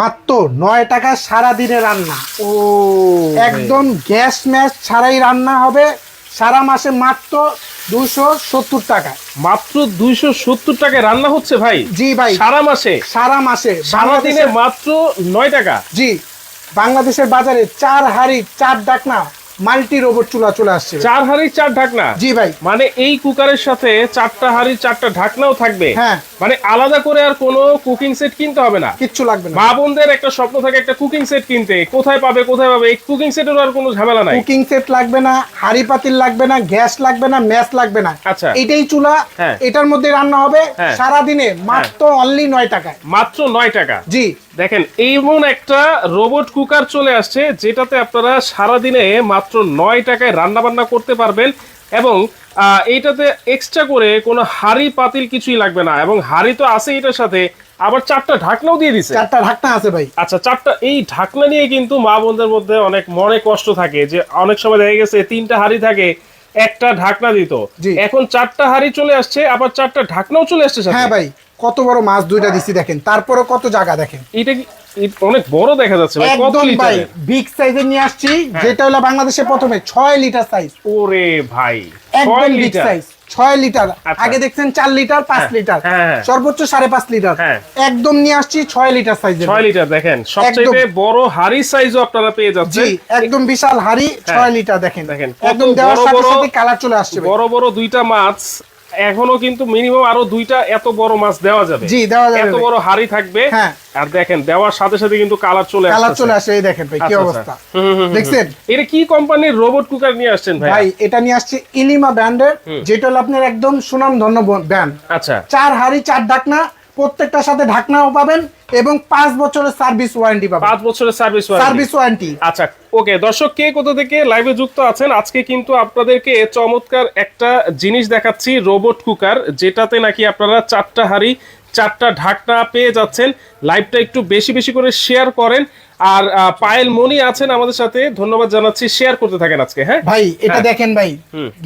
মাত্র নয় টাকা সারা দিনে রান্না। ও। একদম গ্যাস ম্যাস ছাড়াই রান্না হবে সারা মাসে মাত্র দুশো সত্তর টাকা। মাত্র দুইশো সত্তর টাকায় রান্না হচ্ছে ভাই? জি ভাই। সারা মাসে? সারা মাসে। সারাদিনে দিনে মাত্র নয় টাকা? জি। বাংলাদেশের বাজারে চার হাড়ি চার ডাকনা মাল্টি রোবট চুলা চলে আসছে চার হাড়ি চার ঢাকনা? জি ভাই। মানে এই কুকারের সাথে চারটা হাড়ি চারটা ঢাকনাও থাকবে? হ্যাঁ। মানে আলাদা করে আর কোনো কুকিং সেট কিনতে হবে না? কিচ্ছু লাগবে না। মা বোনদের একটা স্বপ্ন থাকে একটা কুকিং সেট কিনতে। কোথায় পাবে কোথায় পাবে? এই কুকিং সেটের আর কোনো ঝামেলা নাই। কুকিং সেট লাগবে না হাড়ি পাতিল লাগবে না গ্যাস লাগবে না ম্যাচ লাগবে না। আচ্ছা। এটাই চুলা হ্যাঁ। এটার মধ্যে রান্না হবে হ্যাঁ। সারা দিনে মাত্র অনলি নয় টাকা মাত্র নয় টাকা? জি। দেখেন এমন একটা রোবট কুকার চলে আসছে যেটাতে আপনারা সারাদিনে মাত্র নয় টাকায় রান্নাবান্না করতে পারবেন এবং এইটাতে এক্সট্রা করে কোনো হাড়ি পাতিল কিছুই লাগবে না এবং হাড়ি তো আছে এটার সাথে আবার চারটা ঢাকনাও দিয়ে দিছে। চারটা ঢাকনা আছে ভাই। আচ্ছা চারটা এই ঢাকনা নিয়ে কিন্তু মা বোনদের মধ্যে অনেক মনে কষ্ট থাকে যে অনেক সময় দেখা গেছে তিনটা হাড়ি থাকে একটা ঢাকনা দিত। এখন চারটা হাড়ি চলে আসছে আবার চারটা ঢাকনাও চলে আসছে হ্যাঁ ভাই কত বড় মাছ দুইটা দিছি দেখেন তারপরে কত জায়গা দেখেন। এটা কি অনেক বড় দেখা যাচ্ছে ভাই কত লিটারের? বিগ নিয়ে আসছি হ্যাঁ। যেটা হলো বাংলাদেশে প্রথমে ছয় লিটার সাইজ ওরে ভাই একদম ছয় বিগ লিটার সাইজ ছয় লিটার আচ্ছা। আগে দেখছেন চার লিটার পাঁচ হ্যাঁ, লিটার হ্যাঁ। সর্বোচ্চ সাড়ে পাঁচ লিটার। একদম নিয়ে আসছি ছয় লিটার সাইজের ছয় লিটার দেখেন সবচেয়ে বড় হাড়ি সাইজও আপনারা পেয়ে জি যাচ্ছেন একদম বিশাল হাড়ি ছয় লিটার দেখেন। দেখেন, একদম দেওয়ার সাথে সাথে কালার চলে আসছে বড় বড় দুইটা মাছ এখনও কিন্তু মিনিমাম আরও দুইটা এত বড় মাছ দেওয়া যাবে। জি দেওয়া যাবে। এত বড় হাড়ি থাকবে। হ্যাঁ। আর দেখেন দেওয়ার সাথে সাথে কিন্তু কালার চলে কালার চলে আসে এই দেখেন ভাই কি আচ্ছা, অবস্থা। আচ্ছা। হুম। দেখছেন? এটা কি কোম্পানির রোবট কুকার নিয়ে আসছেন ভাই ভাই এটা নিয়ে আসছে ইলিমা ব্র্যান্ডের যেটা হলো আপনার একদম সুনাম ধন্য ব্র্যান্ড। আচ্ছা। চার হাড়ি চার ঢাকনা প্রত্যেকটার সাথে ঢাকনাও পাবেন এবং পাঁচ বছরের সার্ভিস ওয়ারেন্টি পাবেন। পাঁচ বছরের সার্ভিস সার্ভিস ওয়ারেন্টি। আচ্ছা ওকে দর্শক কে কোথা থেকে লাইভে যুক্ত আছেন? আজকে কিন্তু আপনাদেরকে চমৎকার একটা জিনিস দেখাচ্ছি রোবট কুকার যেটাতে নাকি আপনারা চারটা হাড়ি চারটা ঢাকনা পেয়ে যাচ্ছেন। লাইভটা একটু বেশি বেশি করে শেয়ার করেন। আর পায়েল মনি আছেন আমাদের সাথে ধন্যবাদ জানাচ্ছি শেয়ার করতে থাকেন আজকে হ্যাঁ ভাই এটা হ্যাঁ। দেখেন ভাই।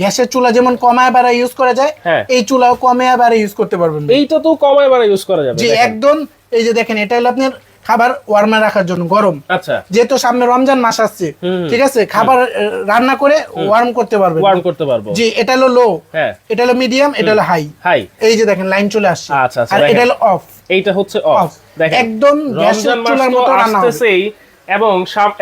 গ্যাসের চুলা যেমন কমায় বাড়া ইউজ করা যায় হ্যাঁ। এই চুলাও কমায় বাড়া ইউজ করতে পারবেন। এইটা তো কমায় বারে ইউজ করা যাবে জি একদম এই যে দেখেন এটা হলো আপনার খাবার ওয়ার্মে রাখার জন্য গরম। আচ্ছা। যেহেতু সামনে রমজান মাস আসছে ঠিক আছে? খাবার রান্না করে ওয়ার্ম করতে পারবে ওয়ার্ম করতে পারব। জি এটা হলো লো হ্যাঁ। এটা হলো মিডিয়াম এটা হলো হাই হাই এই যে দেখেন লাইন চলে আসছে। আচ্ছা, আচ্ছা, আর এটা হলো অফ এইটা হচ্ছে অফ দেখেন। একদম গ্যাসের চুলার মতো রান্না এবং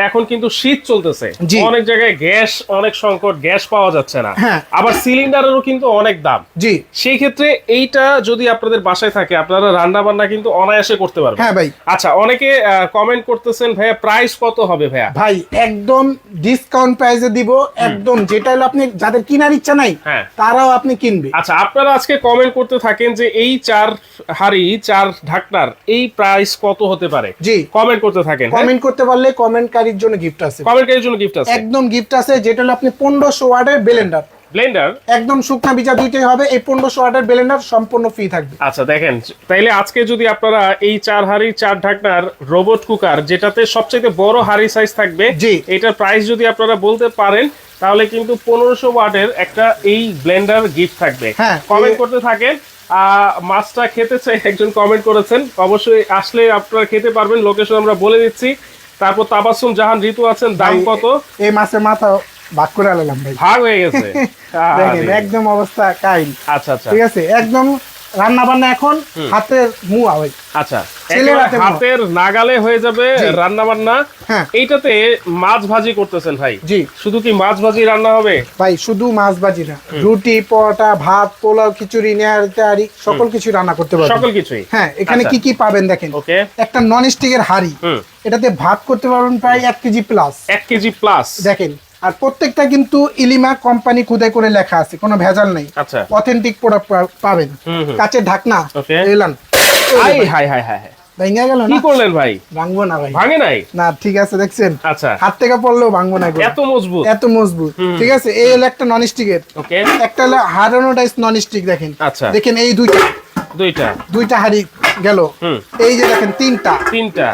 এখন কিন্তু শীত চলতেছে। অনেক জায়গায় গ্যাস অনেক সংকট গ্যাস পাওয়া যাচ্ছে না। হ্যাঁ। আবার সিলিন্ডারেরও কিন্তু অনেক দাম। জি। সেই ক্ষেত্রে এইটা যদি আপনাদের বাসায় থাকে আপনারা রান্না বান্না কিন্তু অনায়াসে করতে পারবেন। হ্যাঁ ভাই। আচ্ছা অনেকে কমেন্ট করতেছেন ভাইয়া প্রাইস কত হবে ভাইয়া? ভাই একদম ডিসকাউন্ট প্রাইসে দিব একদম যেটা হলো আপনি যাদের কেনার ইচ্ছা নাই হ্যাঁ। তারাও আপনি কিনবে। আচ্ছা আপনারা আজকে কমেন্ট করতে থাকেন যে এই চার হাড়ি চার ঢাকনার এই প্রাইস কত হতে পারে? জি। কমেন্ট করতে থাকেন কমেন্ট করতে পারলে কমেন্টকারীর জন্য গিফট আছে। কমেন্টের জন্য গিফট আছে। একদম গিফট আছে যেটা হলো আপনি পনেরোশো ওয়ার্ডের বেলেন্ডার ব্লেন্ডার একদম শুকনা বিচা দুইটাই হবে এই পনেরোশো ওয়ার্ডের বেলেন্ডার সম্পূর্ণ ফ্রি থাকবে। আচ্ছা দেখেন তাইলে আজকে যদি আপনারা এই চার হাড়ি চার ঢাকনার রোবট কুকার যেটাতে সবচেয়ে বড় হাড়ি সাইজ থাকবে জি। এটার প্রাইস যদি আপনারা বলতে পারেন তাহলে কিন্তু পনেরোশো ওয়াটের একটা এই ব্লেন্ডার গিফট থাকবে। হ্যাঁ। কমেন্ট করতে থাকেন। আহ, মাছটা খেতে চাই একজন কমেন্ট করেছেন। অবশ্যই আসলে আপনারা খেতে পারবেন লোকেশন আমরা বলে দিচ্ছি। তারপর তাবাসুম জাহান ঋতু আছেন দাম কত? এই মাসের মাথা ভাগ করে আলাম ভাই। ভাগ হয়ে গেছে? দেখেন একদম অবস্থা কাইল আচ্ছা আচ্ছা। ঠিক আছে একদম রান্না বান্না এখন হাতের মুয়া ভাই। আচ্ছা। হাতের নাগালে হয়ে যাবে রান্না বান্না হ্যাঁ। এইটাতে মাছ ভাজি করতেছেন ভাই? জি। শুধু কি মাছ ভাজি রান্না হবে? ভাই শুধু মাছ ভাজি না। রুটি পরোটা ভাত পোলাও খিচুড়ি নেয়ারি সকল কিছু রান্না করতে পারবেন। সকল কিছুই। হ্যাঁ এখানে আচ্ছা। কি কি পাবেন দেখেন? ওকে। একটা নন স্টিকের হাড়ি এটাতে ভাত করতে পারবেন প্রায় এক কেজি প্লাস এক কেজি প্লাস দেখেন আর প্রত্যেকটা কিন্তু ইলিমা কোম্পানি খুদাই করে লেখা আছে কোনো ভেজাল নেই। আচ্ছা। অথেন্টিক প্রোডাক্ট পাবেন। কাচের ঢাকনা এলান। হাই হাই হাই হাই হাই। ভেঙে গেল কি করলেন ভাই? ভাঙবো না ভাই। ভাঙে নাই? না ঠিক আছে দেখছেন? আচ্ছা। হাত থেকে পড়লেও ভাঙবো না এত মজবুত। এত মজবুত। ঠিক আছে এই হলো একটা নন স্টিকের ওকে একটা হলো হারানোটাইজ নন স্টিক দেখেন। আচ্ছা। দেখেন এই দুইটা। দুইটা। দুইটা হাড়ি গেল। এই যে দেখেন তিনটা। তিনটা।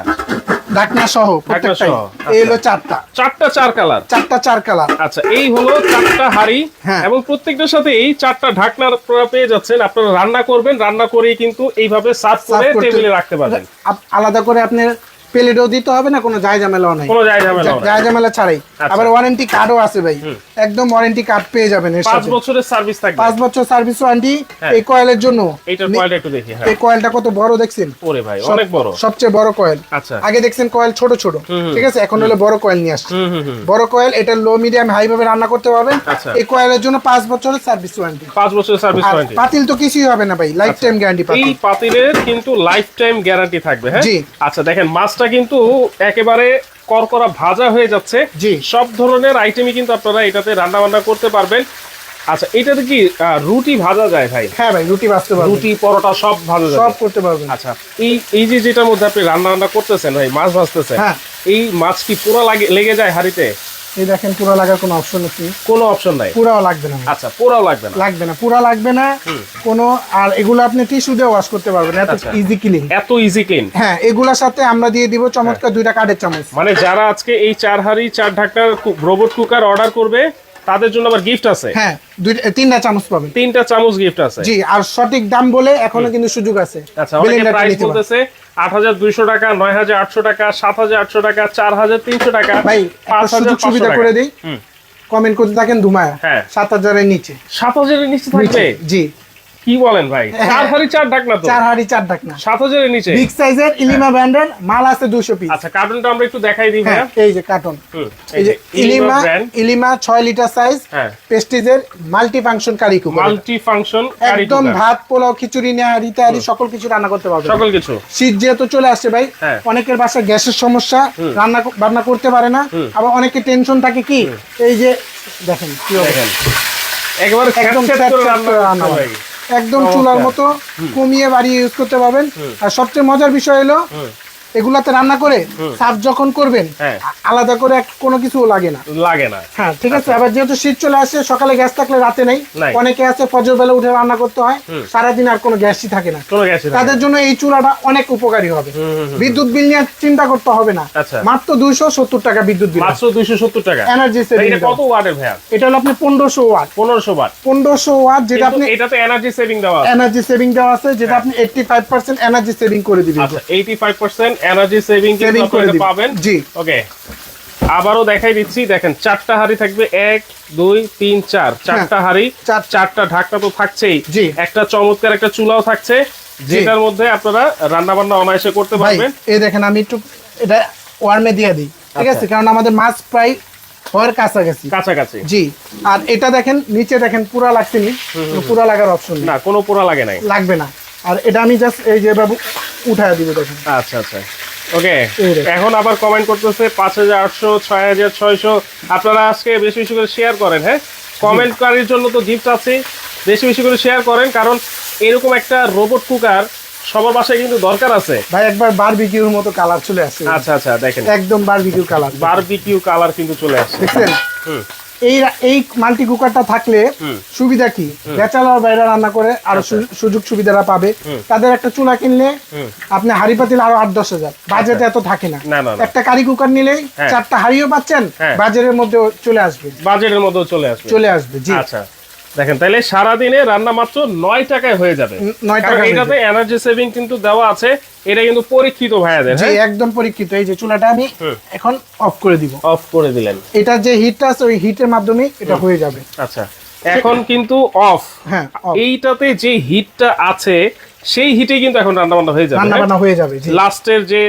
ঢাকনা সহ প্রত্যেকটাই। সহ, এই হলো চারটা। চারটা চার কালার। চারটা চার কালার। আচ্ছা এই হলো চারটা হাড়ি হ্যাঁ। এবং প্রত্যেকটার সাথে এই চারটা ঢাকনা আপনারা পেয়ে যাচ্ছেন। আপনারা রান্না করবেন রান্না করেই কিন্তু এইভাবে সার্ভ করে টেবিলে রাখতে পারবেন। আলাদা করে আপনার প্লেটও দিতে হবে না কোনো যায় ঝামেলাও নাই। কোনো যায় ঝামেলা। যায় ঝামেলা ছাড়াই। আচ্ছা। আবার ওয়ারেন্টি কার্ডও আছে ভাই। একদম ওয়ারেন্টি কার্ড পেয়ে যাবেন এর সাথে। বছরের সার্ভিস থাকবে। পাঁচ বছর সার্ভিস ওয়ারেন্টি হ্যাঁ। এই কয়েলের জন্য। এইটার কোয়ালিটি একটু দেখি হ্যাঁ। এই কয়েলটা কত বড় দেখছেন? ওরে ভাই অনেক বড়। সবচেয়ে বড় কয়েল আচ্ছা। আগে দেখছেন কয়েল ছোট ছোট। ঠিক আছে? এখন হলো বড় কয়েল নিয়ে আসছে। বড় কয়েল এটা লো মিডিয়াম হাই ভাবে রান্না করতে পারবেন। আচ্ছা। এই কয়েলের জন্য পাঁচ বছরের সার্ভিস ওয়ারেন্টি পাঁচ বছরের সার্ভিস ওয়ারেন্টি পাতিল তো কিছুই হবে না ভাই। লাইফ টাইম গ্যারান্টি এই পাতিলের কিন্তু লাইফ টাইম গ্যারান্টি থাকবে হ্যাঁ। আচ্ছা দেখেন মাছটা কিন্তু একেবারে করকরা ভাজা হয়ে যাচ্ছে। জি। সব ধরনের আইটেমই কিন্তু আপনারা এটাতে রান্না বান্না করতে পারবেন। আচ্ছা এটাতে কি রুটি ভাজা যায় ভাই? হ্যাঁ ভাই রুটি ভাজতে পারবেন। রুটি পরোটা সব ভাজা যায় সব করতে পারবেন। আচ্ছা এই এই যে যেটার মধ্যে আপনি রান্না বান্না করতেছেন ভাই মাছ ভাজতেছেন হ্যাঁ। এই মাছ কি পুরো লাগে লেগে যায় হাড়িতে? এই দেখেন পুরা লাগার কোনো অপশন নেই কোনো অপশন নাই। পুরাও লাগবে না। আচ্ছা পুরাও লাগবে না? লাগবে না পুরা লাগবে না। কোনো আর এগুলো আপনি টিস্যু দিয়ে ওয়াশ করতে পারবেন এত আচ্ছা। ইজি ক্লিন এত ইজি ক্লিন হ্যাঁ এগুলোর সাথে আমরা দিয়ে দিব চমৎকার দুইটা কাঠের চামচ। মানে যারা আজকে এই চার হাড়ি চার ঢাকনার রোবট কুকার অর্ডার করবে তাদের জন্য আবার গিফট আছে? হ্যাঁ তিনটা চামচ পাবেন। তিনটা চামচ গিফট আছে। জি আর সঠিক দাম বলে এখনও কিন্তু সুযোগ আছে। আচ্ছা অনেকে প্রাইস বলতেছে আট হাজার দুইশো টাকা নয় হাজার আটশো টাকা সাত হাজার আটশো টাকা চার হাজার তিনশো টাকা ভাই পাঁচ একটা হাজার সুযোগ পাঁচশো সুবিধা করে দেই। কমেন্ট করতে থাকেন ধুমায়া। হ্যাঁ। সাত হাজারের নিচে। সাত হাজারের নিচে থাকবে? নিচে, জি। কি বলেন ভাই? হ্যাঁ। চার হাড়ি চার ঢাকনা তো। চার হাড়ি চার ডাকনা সাত হাজারের নিচে? বিগ সাইজের ইলিমা ব্র্যান্ডের মাল আছে দুশো পিস আচ্ছা কার্টুনটা আমরা একটু দেখাই দিই হ্যাঁ ভাইয়া এই যে কার্টন এই যে ইলিমা ইলিমা ছয় লিটার সাইজ হ্যাঁ। পেস্টিজের multi function curry cooker multi function একদম ভাত পোলাও খিচুড়ি নেহারি তেহারি সকল কিছু রান্না করতে পারবে। সকল কিছু। শীত যেহেতু চলে আসছে ভাই হ্যাঁ। অনেকের বাসায় গ্যাসের সমস্যা রান্না বান্না করতে পারে না। আবার অনেকের টেনশন থাকে কি এই যে দেখেন কি। দেখেন। একেবারে একদম করে রান্না করে একদম চুলার মতো কমিয়ে বাড়িয়ে ইউজ করতে পারবেন। আর সবচেয়ে মজার বিষয় হলো এগুলাতে রান্না করে সার্ভ যখন করবেন হ্যাঁ। আলাদা করে কোনো কিছু লাগে না। লাগে না। হ্যাঁ ঠিক আছে। আবার যেহেতু শীত চলে আসে সকালে গ্যাস থাকলে রাতে নেই। অনেকে আছে ফজর বেলা উঠে রান্না করতে হয়। সারাদিন আর কোনো গ্যাসই থাকে না। তাদের জন্য এই চুলাটা অনেক উপকারী হবে। বিদ্যুৎ বিল নিয়ে চিন্তা করতে হবে না। আচ্ছা। মাত্র দুইশো সত্তর টাকা বিদ্যুৎ বিল। মাত্র দুইশো সত্তর টাকা। এনার্জি এটা সেভিং কত ওয়াটের ভাইয়া? এটা হলো আপনি পনেরোশো ওয়াট। পনেরোশো ওয়াট। পনেরোশো ওয়াট যেটা আপনি এটাতে এনার্জি সেভিং দেওয়া আছে। এনার্জি সেভিং দেওয়া আছে যেটা আপনি eighty five percent energy saving করে দিবেন। আচ্ছা eighty five percent energy saving পাবেন। জি। ওকে আবারও দেখাই দিচ্ছি দেখেন চারটা হাড়ি থাকবে। এক দুই তিন চার। চারটা হাড়ি চার। চারটা ঢাকনা তো থাকছেই। একটা চমৎকার একটা চুলাও থাকছে। যেটার মধ্যে আপনারা রান্না বান্না অনায়াসে করতে পারবেন। এই দেখেন আমি একটু এটা ওয়ার্মে দিয়ে দিই ঠিক আছে? আচ্ছা। কারণ আমাদের মাছ প্রায় হওয়ার কাছাকাছি। কাছাকাছি। জি। আর এটা দেখেন নিচে দেখেন পুরা লাগছে নি। পুরা লাগার অপশন না কোনো পোড়া লাগে নাই। লাগবে না। আর এটা আমি জাস্ট এই যে বাবু উঠায় দিব দেখেন। আচ্ছা আচ্ছা। ওকে এখন আবার কমেন্ট করতেছে পাঁচ হাজার আটশো ছয় হাজার ছয়শো। আপনারা আজকে বেশি বেশি করে শেয়ার করেন হ্যাঁ? কমেন্টকারীর জন্য তো গিফট আছে। বেশি বেশি করে শেয়ার করেন কারণ এরকম একটা রোবট কুকার সবার বাসায় কিন্তু দরকার আছে। ভাই একবার বারবিকিউর মতো কালার চলে আসছে আচ্ছা আচ্ছা দেখেন। একদম বারবিকিউ কালার বারবিকিউ কালার কিন্তু চলে আসছে দেখছেন? হুম। এই এই মাল্টি কুকারটা থাকলে সুবিধা কি? ব্যাচেলার বাইরে রান্না করে আরও আচ্ছা। সুযোগ সুবিধাটা পাবে। তাদের একটা চুলা কিনলে আপনি হাড়ি পাতিল আরও আট দশ হাজার। বাজেট এত থাকে আচ্ছা। না। একটা কারি কুকার নিলেই হ্যাঁ। চারটা হাড়িও পাচ্ছেন হ্যাঁ। বাজারের মধ্যে চলে আসবে। বাজারের মধ্যে চলে আসবে। চলে আসবে জি। আচ্ছা। দেখেন তাহলে সারাদিনে রান্না মাত্র নয় টাকায় হয়ে যাবে। নয় কারণ এটাতে এনার্জি সেভিং কিন্তু দেওয়া আছে এটা কিন্তু পরীক্ষিত ভাইয়াদের হ্যাঁ? একদম পরীক্ষিত। এই যে চুলাটা আমি এখন অফ করে দিব। অফ করে দিলেন। এটা যে হিটটা আছে ওই হিটের মাধ্যমে এটা হয়ে যাবে। আচ্ছা এখন কিন্তু অফ হ্যাঁ এইটাতে যে হিটটা আছে সেই হিটে কিন্তু এখন রান্না বান্না হয়ে যাবে রান্না বান্না হয়ে যাবে জি। লাস্টের যে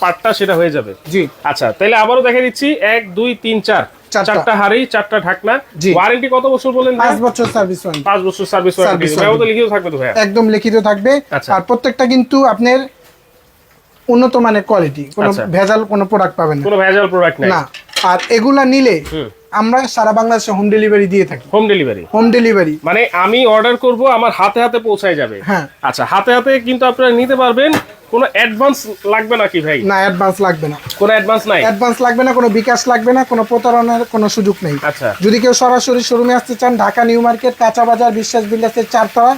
পার্টটা সেটা হয়ে যাবে। জি। আচ্ছা তাহলে আবারও দেখে দিচ্ছি এক দুই তিন চার। চারটা। হাড়ি চারটা ঢাকনা। ওয়ারেন্টি কত বছর বলেন ভাই? পাঁচ বছর সার্ভিস ওয়ারেন্টি পাঁচ বছর সার্ভিস ওয়ারেন্টি তো লিখিত থাকবে তো একদম লিখিত থাকবে। আচ্ছা। আর প্রত্যেকটা কিন্তু আপনার উন্নত মানের কোয়ালিটি কোনো আচ্ছা। ভেজাল কোনো প্রোডাক্ট পাবেন না। কোনো ভেজাল প্রোডাক্ট নাই। না। আর এগুলা নিলে আমরা সারা বাংলাদেশে হোম ডেলিভারি দিয়ে থাকি। হোম ডেলিভারি হোম ডেলিভারি মানে আমি অর্ডার করব আমার হাতে হাতে পৌঁছায় যাবে। হ্যাঁ। আচ্ছা হাতে হাতে কিন্তু আপনারা নিতে পারবেন। কোনো অ্যাডভান্স লাগবে ভাই? না অ্যাডভান্স লাগবে না। কোনো অ্যাডভান্স নাই? অ্যাডভান্স লাগবে না কোনো বিকাশ লাগবে না কোনো প্রতারণার কোনো সুযোগ নেই। আচ্ছা। যদি কেউ সরাসরি শোরুমে আসতে চান ঢাকা নিউ মার্কেট কাঁচা বাজার বিশ্বাস বিল্ডাসের চারতলা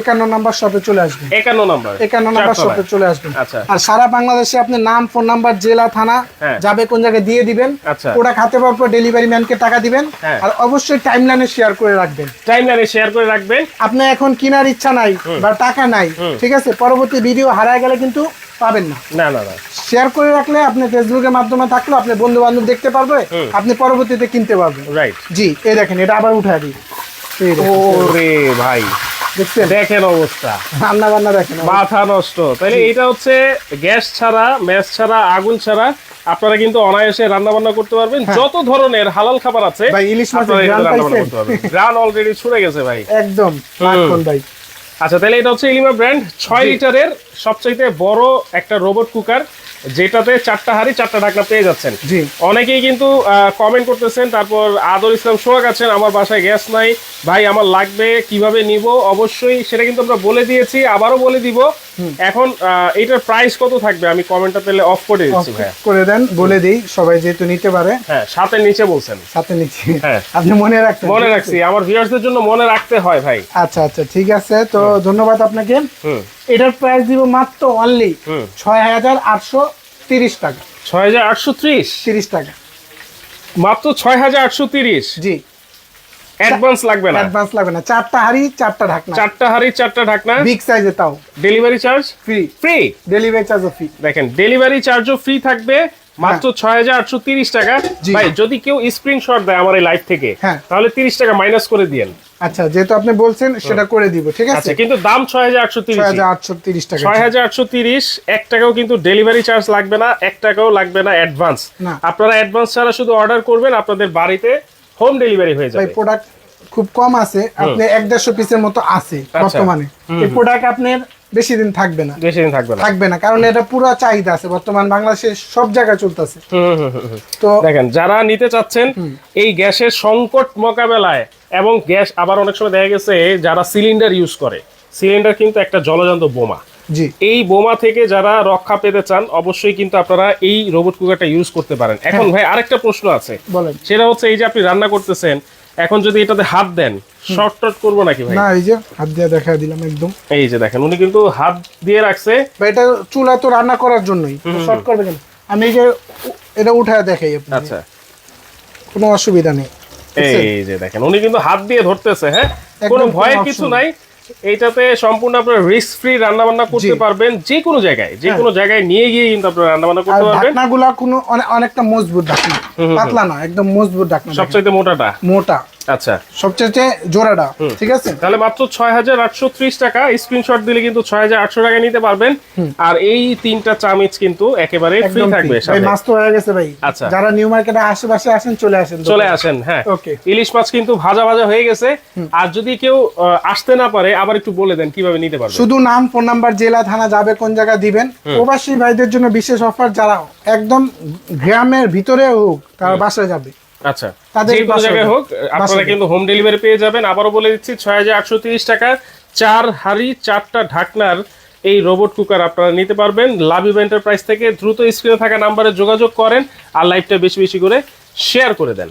একান্ন নাম্বার শপে চলে আসবেন একান্ন নাম্বার? একান্ন নাম্বার শপে চলে আসবেন আচ্ছা। আর সারা বাংলাদেশে আপনি নাম ফোন নাম্বার জেলা থানা হ্যাঁ। যাবে কোন জায়গায় দিয়ে দিবেন। আচ্ছা। ওটা খাতে পাওয়ার পর ডেলিভারি ম্যানকে টাকা দিবেন। হ্যাঁ। আর অবশ্যই টাইম লাইনে শেয়ার করে রাখবেন। টাইম লাইনে শেয়ার করে রাখবেন। আপনি এখন কেনার ইচ্ছা নাই বা টাকা নাই ঠিক আছে? পরবর্তী ভিডিও হারায় গেলে কিন্তু পাবেন না। না না না। শেয়ার করে রাখলে আপনি ফেসবুকের মাধ্যমে থাকলে আপনি বন্ধু বান্ধব দেখতে পারবে আপনি পরবর্তীতে কিনতে পারবেন। রাইট জি এই দেখেন এটা আবার উঠায় দিই। ওরে ভাই দেখছেন? দেখেন অবস্থা। রান্না বান্না দেখেন মাথা নষ্ট। তাহলে এটা হচ্ছে গ্যাস ছাড়া ম্যাচ ছাড়া আগুন ছাড়া আপনারা কিন্তু অনায়াসে রান্না বান্না করতে পারবেন। যত ধরনের হালাল খাবার আছে হ্যাঁ। ভাই, ইলিশ ঘ্রাণ রান্না করতে পারবেন। গ্রান অলরেডি ছুড়ে গেছে ভাই। একদম ভাই। আচ্ছা তাহলে এটা হচ্ছে ইলিমা ব্র্যান্ড। ছয় লিটারের সবচাইতে বড় একটা রোবট কুকার যেটাতে চারটা হাড়ি চারটা ঢাকনা পেয়ে যাচ্ছেন। জি। অনেকেই কিন্তু কমেন্ট করতেছেন তারপর আদর ইসলাম সোহাগ আছেন আমার বাসায় গ্যাস নাই। ভাই আমার লাগবে কীভাবে নিব? অবশ্যই সেটা কিন্তু আমরা বলে দিয়েছি আবারও বলে দিব। এখন এটার প্রাইস কত থাকবে? আমি কমেন্টটা তাহলে অফ করে দিচ্ছি ভাইয়া। করে দেন বলে দিই সবাই যেহেতু নিতে পারে। হ্যাঁ সাথে নিচে বলছেন। সাথে নিচ্ছি হ্যাঁ। আপনি মনে রাখতেন। মনে রাখছি আমার ভিউয়ার্সদের জন্য মনে রাখতে হয় ভাই। আচ্ছা আচ্ছা ঠিক আছে তো ধন্যবাদ আপনাকে। হুম। এটার প্রাইস দিব মাত্র অনলি ছয় হাজার আটশো তিরিশ টাকা। ছয় হাজার আটশো ত্রিশ? তিরিশ টাকা। মাত্র ছয় হাজার আটশো তিরিশ? জি। অ্যাডভান্স লাগবে না। অ্যাডভান্স লাগবে না। চারটা হাড়ি চারটা ঢাকনা। চারটা হাড়ি চারটা ঢাকনা। বিগ সাইজে তাও। Delivery charge free free delivery চার্জও ফ্রি দেখেন ডেলিভারি চার্জও ফ্রি থাকবে মাত্র ছয় হাজার আটশো তিরিশ টাকা। ভাই যদি কেউ স্ক্রিনশট দেয় আমার এই লাইভ থেকে হ্যাঁ। তাহলে তিরিশ টাকা মাইনাস করে দিয়েন। আচ্ছা যেহেতু আপনি বলছেন সেটা করে দিব ঠিক আছে? আচ্ছা কিন্তু দাম ছয় হাজার আটশো তিরিশ। আটশো তিরিশ টাকা। ছয় হাজার আটশো তিরিশ এক টাকাও কিন্তু ডেলিভারি চার্জ লাগবে না এক টাকাও লাগবে না অ্যাডভান্স আপনারা অ্যাডভান্স ছাড়া শুধু অর্ডার করবেন আপনাদের বাড়িতে। হোম ডেলিভারি হয়ে যাবে। প্রোডাক্ট খুব কম আছে আপনি এক দেড়শো পিসের মতো আছে আচ্ছা। বর্তমানে। এই প্রোডাক্ট আপনার বেশি দিন থাকবে না। বেশি দিন থাকবে না। থাকবে না কারণ এটা পুরো চাহিদা আছে বর্তমান বাংলাদেশে সব জায়গায় চলতেছে। তো দেখেন যারা নিতে চাচ্ছেন এই গ্যাসের সংকট মোকাবেলায় এবং গ্যাস আবার অনেক সময় দেখা গেছে যারা সিলিন্ডার ইউজ করে সিলিন্ডার কিন্তু একটা জলজান্ত বোমা। জি। এই বোমা থেকে যারা রক্ষা পেতে চান অবশ্যই কিন্তু আপনারা এই রোবট কুকারটা ইউজ করতে পারেন। এখন ভাই আরেকটা প্রশ্ন আছে। বলেন। সেটা হচ্ছে এই যে আপনি রান্না করতেছেন এখন যদি এটাতে হাত দেন শর্ট টট করব নাকি ভাই? না এই যে হাত দিয়ে দেখা দিলাম একদম। এই যে দেখেন উনি কিন্তু হাত দিয়ে রাখছে। এটা চুলা তো রান্না করার জন্যই। শর্ট করবে কেন আমি এই যে এটা উঠায় দেখাই। আচ্ছা। কোনো অসুবিধা নেই। এই যে দেখেন উনি কিন্তু হাত দিয়ে ধরতেছে হ্যাঁ? কোনো কোনো ভয়ের কিছু নেই। এইটাতে সম্পূর্ণ আপনার রিস্ক ফ্রি রান্না বান্না করতে হ্যাঁ। পারবেন যে কোনো জায়গায় যে কোনো জায়গায় নিয়ে গিয়ে কিন্তু আপনারা রান্না বান্না করতে পারবেন। ঢাকনাগুলো কোনো অনেকটা মজবুত ঢাকনা। পাতলা না একদম মজবুত ঢাকনা সবচেয়ে মোটাটা মোটা। আচ্ছা। সবচেয়ে জোড়াটা ঠিক আছে? তাহলে মাত্র ছয় হাজার আটশো ত্রিশ টাকা স্ক্রিনশট দিলে কিন্তু ছয় হাজার আটশো টাকা নিতে পারবেন। আর এই তিনটা চামিচ কিন্তু একেবারে ফ্রি থাকবে ঠিক। ভাই সাথে। মাছ তো হয়ে গেছে ভাই। আচ্ছা। যারা নিউ মার্কেটে আশেপাশে আসেন চলে আসেন চলে আসেন হ্যাঁ. ইলিশ মাছ কিন্তু ভাজা ভাজা হয়ে গেছে। আর যদি কেউ আসতে না পারে আবার একটু বলে দেন কীভাবে নিতে পারবে শুধু নাম ফোন নাম্বার জেলা থানা যাবে কোন জায়গা দিবেন। প্রবাসী ভাইদের জন্য বিশেষ অফার যারা একদম গ্রামের ভিতরে হোক তার বাসায় যাবে। আচ্ছা তাদের যে কোনো জায়গায় হোক আপনারা কিন্তু হোম ডেলিভারি পেয়ে যাবেন। আবারও বলে দিচ্ছি ছয় হাজার আটশো তিরিশ টাকা চার হাড়ি চারটা ঢাকনার এই রোবট কুকার আপনারা নিতে পারবেন। লাভিভ এন্টারপ্রাইজ থেকে দ্রুত স্ক্রিনে থাকা নাম্বারে যোগাযোগ করেন আর লাইভটা বেশি বেশি করে শেয়ার করে দেন।